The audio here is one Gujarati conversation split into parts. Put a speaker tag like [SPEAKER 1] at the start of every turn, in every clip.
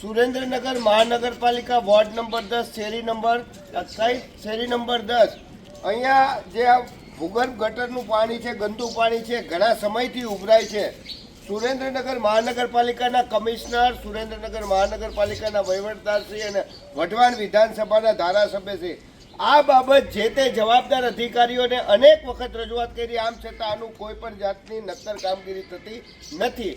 [SPEAKER 1] સુરેન્દ્રનગર મહાનગરપાલિકા વોર્ડ નંબર દસ શેરી નંબર અ, શેરી નંબર દસ. અહીંયા જે આ ભૂગર્ભ ગટરનું પાણી છે ગંદુ પાણી છે ઘણા સમયથી ઉભરાય છે. સુરેન્દ્રનગર મહાનગરપાલિકાના કમિશનર સુરેન્દ્રનગર મહાનગરપાલિકાના વહીવટદારશ્રી અને વઢવાણ વિધાનસભાના ધારાસભ્યશ્રી આ બાબત જે તે જવાબદાર અધિકારીઓને અનેક વખત રજૂઆત કરી આમ છતાં આનું કોઈ પણ જાતની નક્કર કામગીરી થતી નથી.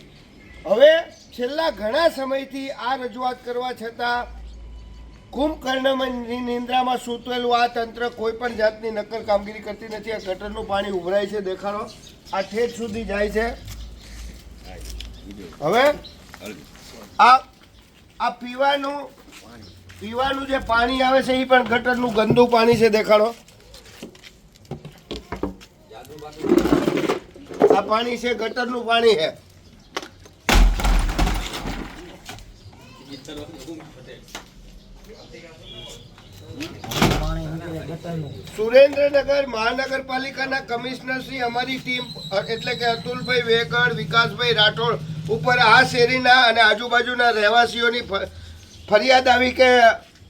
[SPEAKER 1] હવે છેલ્લા ઘણા સમયથી આ રજૂઆત કરવા છતાં કુંભકર્ણની નિંદ્રામાં સૂતવેલું આ તંત્ર કોઈ પણ જાતની નક્કર કામગીરી કરતી નથી. આ ગટરનું પાણી ઉભરાય છે. દેખાડો. આ ઠેઠ સુધી જાય છે. હવે આ આ પીવાનું પીવાનું જે પાણી આવે છે એ પણ ગટરનું ગંદુ પાણી છે. દેખાડો. આ પાણી છે. ગટરનું પાણી છે. સુરેન્દ્રનગર મહાનગરપાલિકાના કમિશનર શ્રી અમારી ટીમ એટલે કે અતુલભાઈ વેગડ, વિકાસભાઈ રાઠોડ ઉપર આ શેરીના અને આજુબાજુના રહેવાસીઓની ફરિયાદ આવી કે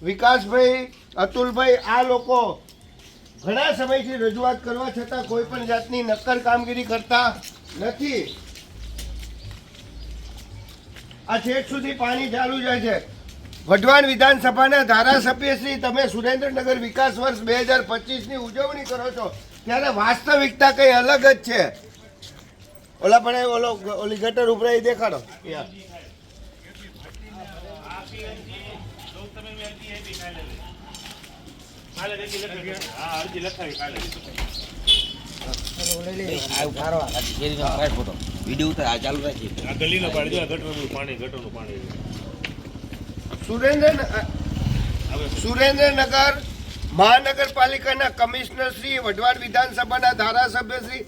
[SPEAKER 1] વિકાસભાઈ, અતુલભાઈ, આ લોકો ઘણા સમયથી રજૂઆત કરવા છતાં કોઈ પણ જાતની નક્કર કામગીરી કરતા નથી. આ છેક સુધી પાણી ચાલુ જાય છે. વઢવાણ વિધાનસભાના ધારાસભ્ય શ્રી તમે સુરેન્દ્રનગર વિકાસ વર્ષ બે હજાર પચીસની ઉજવણી કરો છો ત્યારે વાસ્તવિકતા કંઈ અલગ જ છે. ઓલા પણ એ ઓલો ઓલી ગટર ઉભરાઈ દેખાડો. યા. સુરેન્દ્રનગર મહાનગરપાલિકાના કમિશનર શ્રી વઢવાડ વિધાનસભાના ધારાસભ્ય શ્રી.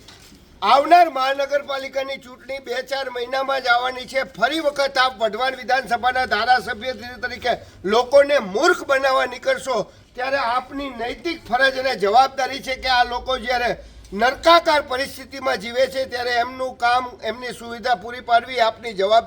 [SPEAKER 1] આવનાર મહાનગરપાલિકાની ચૂંટણી બે ચાર મહિનામાં જ આવવાની છે. ફરી વખત આપ વઢવાણ વિધાનસભાના ધારાસભ્ય તરીકે લોકોને મૂર્ખ બનાવવા નીકળશો. ત્યારે આપની નૈતિક ફરજ અને જવાબદારી છે કે આ લોકો જ્યારે નરકાકાર પરિસ્થિતિમાં જીવે છે ત્યારે એમનું કામ એમની સુવિધા પૂરી પાડવી આપની જવાબ